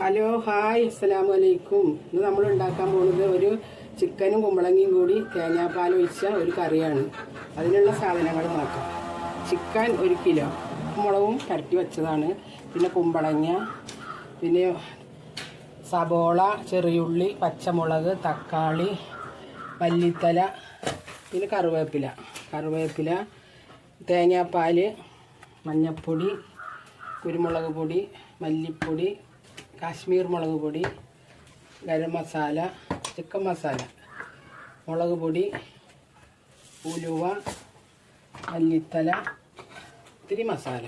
Hello hi അസ്സലാമു അലൈക്കും ഇന്ന് നമ്മൾ ഉണ്ടാക്കാൻ പോകുന്നത് ഒരു ചിക്കനും കുമ്പളങ്ങയും കൂടി തേങ്ങാപ്പാൽ ഒഴിച്ച ഒരു കറിയാണ്. അതിനുള്ള സാധനങ്ങൾ നോക്കാം. ചിക്കൻ ഒരു കിലോ. മുളകും പരട്ടി വെച്ചതാണ്. പിന്നെ കുമ്പളങ്ങ പിന്നെ സബോള ചെറിയുള്ളി പച്ചമുളക് തക്കാളി മല്ലിത്തല പിന്നെ കറിവേപ്പില. കറിവേപ്പില തേങ്ങാപ്പാൽ മഞ്ഞൾപ്പൊടി കുരുമുളക് പൊടി മല്ലിപ്പൊടി കാശ്മീർ മുളക് പൊടി ഗരം മസാല ചിക്കൻ മസാല മുളക് പൊടി ഉലുവ മല്ലിത്തല ഇത്തിരി മസാല.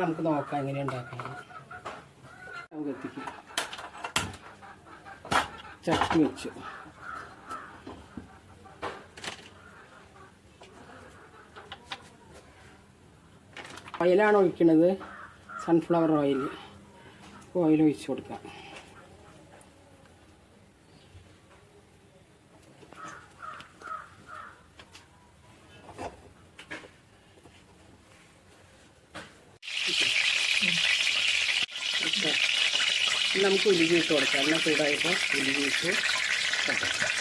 നമുക്ക് നോക്കാം എങ്ങനെ ഉണ്ടാക്കണം. നമുക്ക് എത്തിക്കാം. ചട്ടി വെച്ചു. ഓയിലാണ് ഒഴിക്കുന്നത് സൺഫ്ലവർ ഓയിൽ. ഓയിൽ ഒഴിച്ച് കൊടുക്കാം. നമുക്ക് ഉലുവി ഇട്ട് കൊടുക്കാം. എണ്ണ ചൂടായപ്പോൾ ഉലുവി ഇട്ട് കൊടുക്കാം.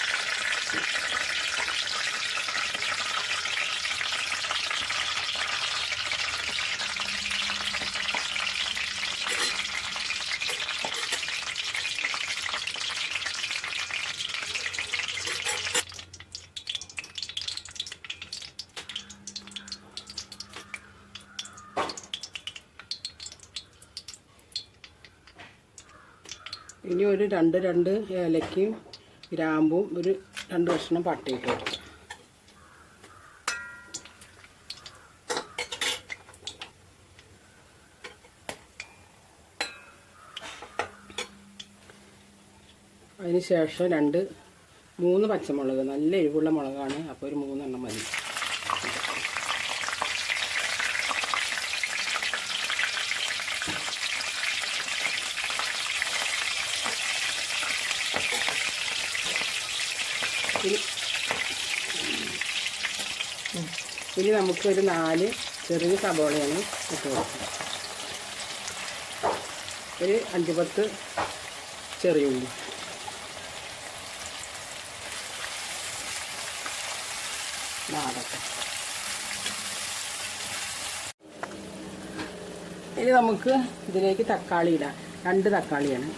ഇനി ഒരു രണ്ട് രണ്ട് ഏലക്കയും ഗ്രാമ്പും ഒരു രണ്ട് കഷ്ണം പട്ടയിട്ട് കൊടുക്കാം അതിന് ശേഷം രണ്ട് മൂന്ന് പച്ചമുളക് നല്ല എരിവുള്ള മുളകാണ്. അപ്പോൾ ഒരു മൂന്നെണ്ണം മതി. ഇനി നമുക്കൊരു നാല് ചെറിയ സബോളയാണ് ഇട്ട് കൊടുക്കുക. ഒരു അഞ്ച് പത്ത് ചെറിയ ഉള്ളി. ഇനി നമുക്ക് ഇതിലേക്ക് തക്കാളി ഇടാം. രണ്ട് തക്കാളിയാണ്.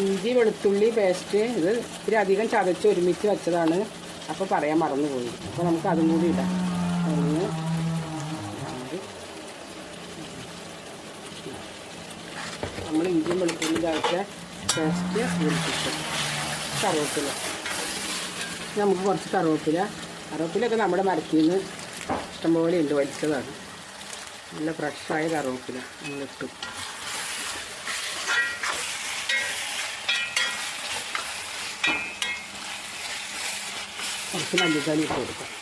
ഇഞ്ചി വെളുത്തുള്ളി പേസ്റ്റ് ഇത് ഇത്തിരി അധികം ചതച്ച് ഒരുമിച്ച് വെച്ചതാണ്. അപ്പോൾ പറയാൻ മറന്നുപോയി. അപ്പോൾ നമുക്ക് അതും കൂടി ഇടാം. ഒന്ന് നമ്മൾ ഇഞ്ചിയും വെളുത്തുള്ളി ചതച്ച പേസ്റ്റ് ഒഴിപ്പിച്ചു കറിവേപ്പില. നമുക്ക് കുറച്ച് കറുവപ്പില. കറിവേപ്പിലൊക്കെ നമ്മുടെ മരത്തിൽ നിന്ന് ഇഷ്ടംപോലെ ഉണ്ട്. വലിച്ചതാണ്. നല്ല ഫ്രഷായ കറുവപ്പില നമ്മളിട്ടു. このつまでザルにるから。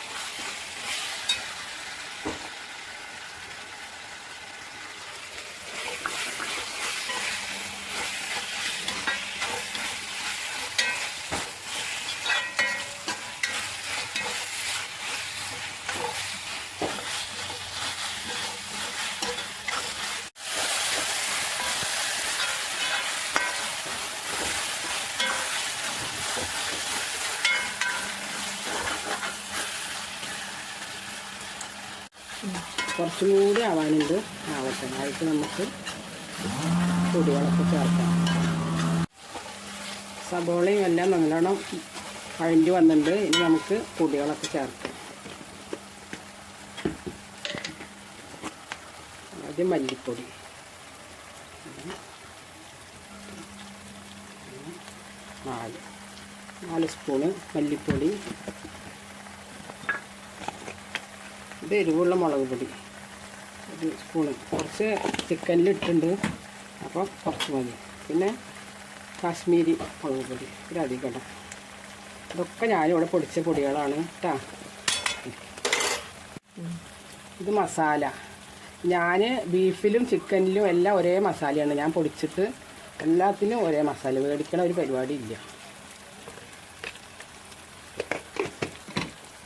കുറച്ചും കൂടി ആവാനുണ്ട്. ആവട്ടെ അതിലേക്ക് നമുക്ക് കുടിവെള്ളത്തിൽ ചേർക്കാം. സബോളയും എല്ലാം നല്ലോണം അഴിഞ്ഞു വന്നിട്ടുണ്ട്. ഇനി നമുക്ക് പൊടികളൊക്കെ ചേർക്കാം. ആദ്യം മല്ലിപ്പൊടി. നാല്. നാല് സ്പൂണ് മല്ലിപ്പൊടി. ഇത് എരിവുള്ള മുളക് പൊടി. ഒരു സ്പൂണ് കുറച്ച് ചിക്കനിൽ ഇട്ടുണ്ട് അപ്പോൾ കുറച്ച് മതി. പിന്നെ കാശ്മീരി മുളക് പൊടി. ഒരു അധികം ഇടാം. ഇതൊക്കെ ഞാനിവിടെ പൊടിച്ച പൊടികളാണ് കേട്ടോ ഇത് മസാല. ഞാൻ ബീഫിലും ചിക്കനിലും എല്ലാം ഒരേ മസാലയാണ് ഞാൻ പൊടിച്ചിട്ട് എല്ലാത്തിനും ഒരേ മസാല. മേടിക്കണ ഒരു പരിപാടി ഇല്ല.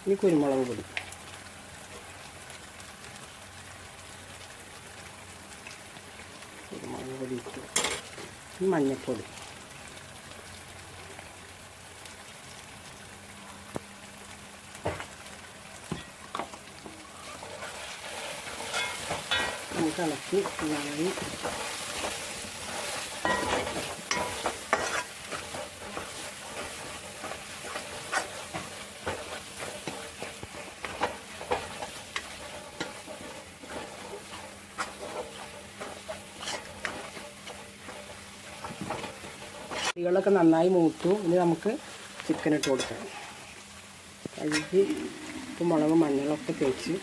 ഇനി കുരുമുളക് പൊടി. പൊടി ഇട്ടു മഞ്ഞൾപ്പൊടി നമുക്ക് ഇളക്കി നന്നായി ഇടികളൊക്കെ നന്നായി മൂത്തു. ഇനി നമുക്ക് ചിക്കൻ ഇട്ട് കൊടുക്കാം. കഴുകി ഉപ്പും മുളകും മഞ്ഞളൊക്കെ തേച്ച്.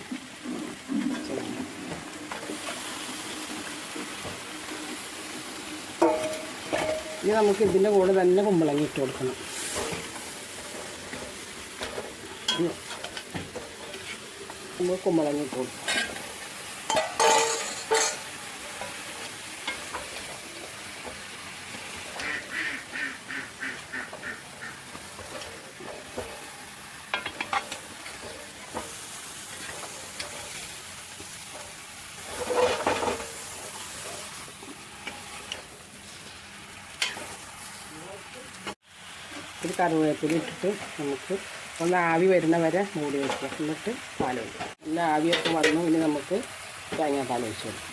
ഇനി നമുക്ക് ഇതിന്റെ കൂടെ തന്നെ കുമ്പളങ്ങി ഇട്ട് കൊടുക്കണം. നമുക്ക് കുമ്പളങ്ങി ഇട്ട് കൊടുക്കാം. ഒരു കറിവേപ്പില ഇട്ടിട്ട് നമുക്ക് ഒന്ന് ആവി വരുന്ന വരെ മൂടി വയ്ക്കുക എന്നിട്ട് പാൽ ഒഴിക്കുക. നല്ല ആവിയൊക്കെ വന്നു ഇനി നമുക്ക് തേങ്ങാപ്പാൽ ഒഴിച്ച് കൊടുക്കാം.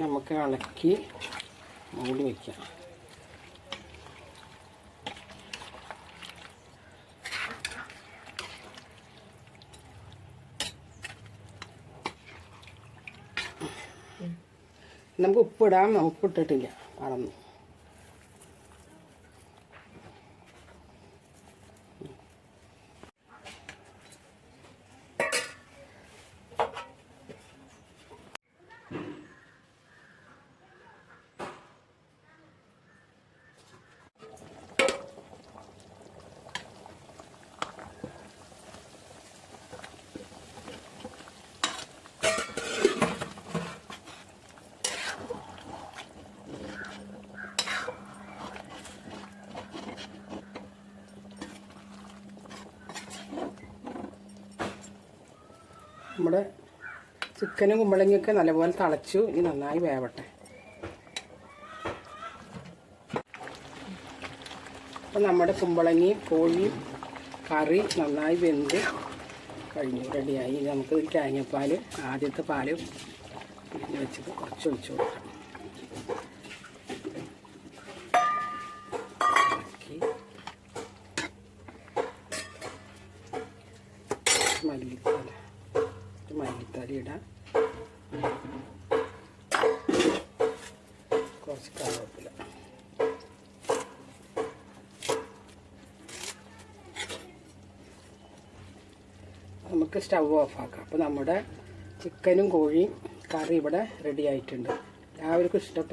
നമുക്ക് ഇളക്കി മൂടി വയ്ക്കാം നമുക്ക് ഉപ്പിടാം ഉപ്പിട്ടിട്ടില്ല മറന്നു നമ്മുടെ ചിക്കനും കുമ്പളങ്ങയൊക്കെ നല്ലപോലെ തിളച്ചു. ഇനി നന്നായി വേവട്ടെ. അപ്പം നമ്മുടെ കുമ്പളങ്ങയും കോഴിയും കറി നന്നായി വെന്ത് കഴിഞ്ഞു. റെഡിയായി നമുക്ക് തേങ്ങാപ്പാൽ ആദ്യത്തെ പാൽ വെച്ചിട്ട് കുറച്ച് ഒഴിച്ചു കൊടുക്കാം ഇളക്കി മല്ലിത്തല കുറച്ച് മല്ലിത്തല ഇടാം കുറച്ച് കറിവേപ്പില. നമുക്ക് സ്റ്റവ് ഓഫാക്കാം. അപ്പോൾ നമ്മുടെ ചിക്കനും കോഴിയും കറി ഇവിടെ റെഡി ആയിട്ടുണ്ട്. എല്ലാവർക്കും ഇഷ്ടപ്പെടും